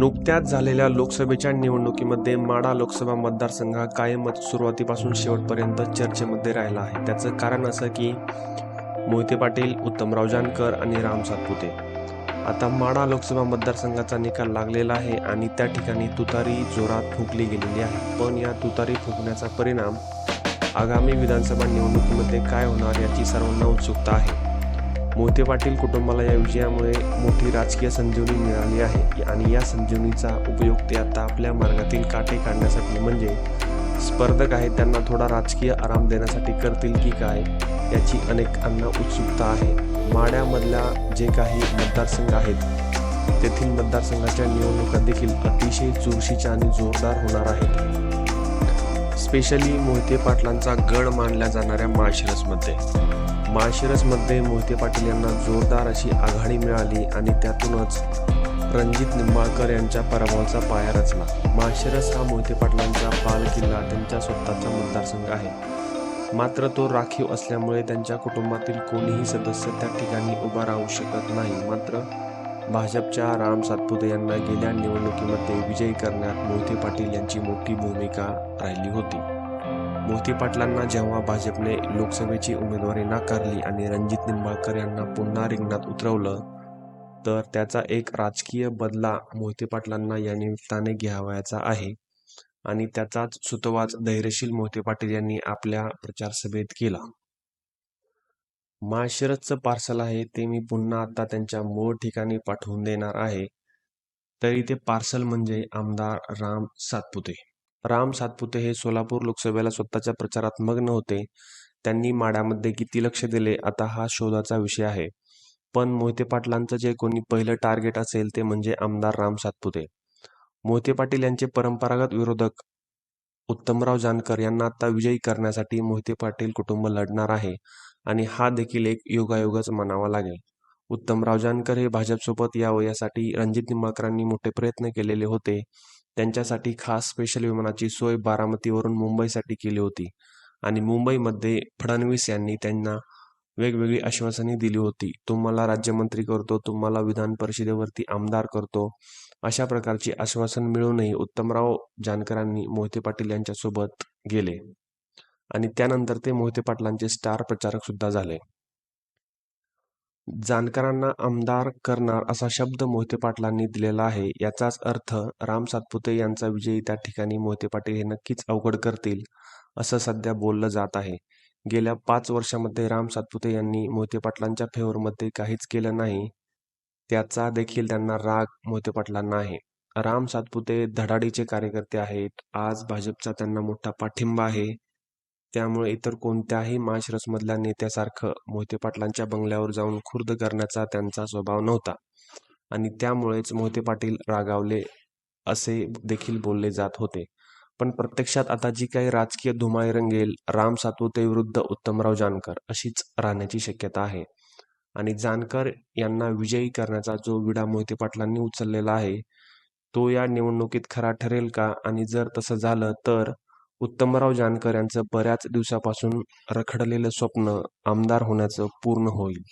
नुकत्याच झालेल्या लोकसभेच्या निवडणुकीमध्ये माडा लोकसभा मतदारसंघ कायमच सुरुवातीपासून शेवटपर्यंत चर्चेमध्ये राहिला आहे. त्याचं कारण असं की मोहिते पाटील उत्तमराव जानकर आणि राम सातपुते. आता माडा लोकसभा मतदारसंघाचा निकाल लागलेला आहे आणि त्या ठिकाणी तुतारी जोरात फुंकली गेलेली आहे. पण या तुतारी फुंकण्याचा परिणाम आगामी विधानसभा निवडणुकीमध्ये काय होणार याची सर्वांना उत्सुकता आहे. मोहिते पाटील कुटुंबाला या विजयामुळे मोठी राजकीय संजीवनी मिळाली आहे. आणि या संजीवनीचा उपयोग ते आता आपल्या मार्गातील काटे काढण्यासाठी म्हणजे स्पर्धक आहेत त्यांना थोडा राजकीय आराम देण्यासाठी करतील की काय याची अनेकांना उत्सुकता आहे. माड्यामधल्या जे काही मतदारसंघ आहेत तेथील मतदारसंघाच्या निवडणुका देखील अतिशय चुरशीच्या आणि जोरदार होणार आहेत. स्पेशली मोहिते पाटलांचा गड मानल्या जाणाऱ्या माळशिरसमध्ये. माळशिरसमध्ये मोहिते पाटील यांना जोरदार अशी आघाडी मिळाली आणि त्यातूनच रणजित निंबाळकर यांच्या पराभवाचा पाया रचला. माळशिरस हा मोहिते पाटलांचा बाल किल्ला त्यांच्या स्वतःचा मतदारसंघ आहे. मात्र तो राखीव असल्यामुळे त्यांच्या कुटुंबातील कोणीही सदस्य त्या ठिकाणी उभा राहू शकत नाही. मात्र भाजपच्या राम सातपुते यांना गेल्या निवडणुकीमध्ये विजयी करण्यात मोहिते पाटील यांची मोठी भूमिका राहिली होती. मोती पाटलांना जेव्हा भाजपने लोकसभेची उमेदवारी नाकारली आणि रणजित निंबाळकर यांना पुन्हा रिंगणात उतरवलं तर त्याचा एक राजकीय बदला मोहिते पाटलांना या निमित्ताने घ्यावयाचा आहे. आणि त्याचाच सुतवाच धैर्यशील मोहिते पाटील यांनी आपल्या प्रचार सभेत केला माळशिरसचं पार्सल आहे ते मी पुन्हा आता त्यांच्या मूळ ठिकाणी पाठवून देणार आहे. तरी ते पार्सल म्हणजे आमदार राम सातपुते. राम सातपुते हे सोलापूर लोकसभेला स्वतःच्या प्रचारात मग्न होते. त्यांनी माड्यामध्ये किती लक्ष दिले आता हा शोधाचा विषय आहे. पण मोहिते पाटलांचं जे कोणी पहिलं टार्गेट असेल ते म्हणजे आमदार राम सातपुते. मोहिते पाटील यांचे परंपरागत विरोधक उत्तमराव जानकर यांना आता विजयी करण्यासाठी मोहिते पाटील कुटुंब लढणार आहे आणि हा देखील एक योगायोगच म्हणावा लागेल. उत्तमराव जानकर हे भाजपसोबत यावं यासाठी रणजित निंबाळकरांनी मोठे प्रयत्न केलेले होते. त्यांच्यासाठी खास स्पेशल विमानाची सोय बारामतीवरून मुंबईसाठी केली होती. आणि मुंबईमध्ये फडणवीस यांनी त्यांना वेगवेगळी आश्वासने दिली होती. तुम्हाला राज्यमंत्री करतो तुम्हाला विधान परिषदेवरती आमदार करतो अशा प्रकारची आश्वासन मिळूनही उत्तमराव जानकरांनी मोहिते पाटील यांच्यासोबत गेले. आणि त्यानंतर ते मोहिते पाटलांचे स्टार प्रचारक सुद्धा झाले. जानकरांना आमदार करणार असा शब्द मोहिते पाटलांनी दिलेला आहे. याचाच अर्थ राम सातपुते यांचा विजयी त्या ठिकाणी मोहिते पाटील हे नक्कीच अवघड करतील असं सध्या बोललं जात आहे. गेल्या पाच वर्षामध्ये राम सातपुते यांनी मोहिते पाटलांच्या फेवरमध्ये काहीच केलं नाही त्याचा देखील त्यांना राग मोहिते पाटलांना आहे. राम सातपुते धडाडीचे कार्यकर्ते आहेत. आज भाजपचा त्यांना मोठा पाठिंबा आहे. त्यामुळे इतर कोणत्याही माळशिरसमधल्या नेत्यासारखं मोहिते पाटलांच्या बंगल्यावर जाऊन खुर्द करण्याचा त्यांचा स्वभाव नव्हता. आणि त्यामुळेच मोहिते पाटील रागावले असे देखील बोलले जात होते. पण प्रत्यक्षात आता जी काही राजकीय धुमाई रंगेल राम सातपुते विरुद्ध उत्तमराव जानकर अशीच राहण्याची शक्यता आहे. आणि जानकर यांना विजयी करण्याचा जो विडा मोहिते पाटलांनी उचललेला आहे तो या निवडणुकीत खरा ठरेल का? आणि जर तसं झालं तर उत्तमराव जानकर यांचं बऱ्याच दिवसापासून रखडलेलं स्वप्न आमदार होण्याचं पूर्ण होईल.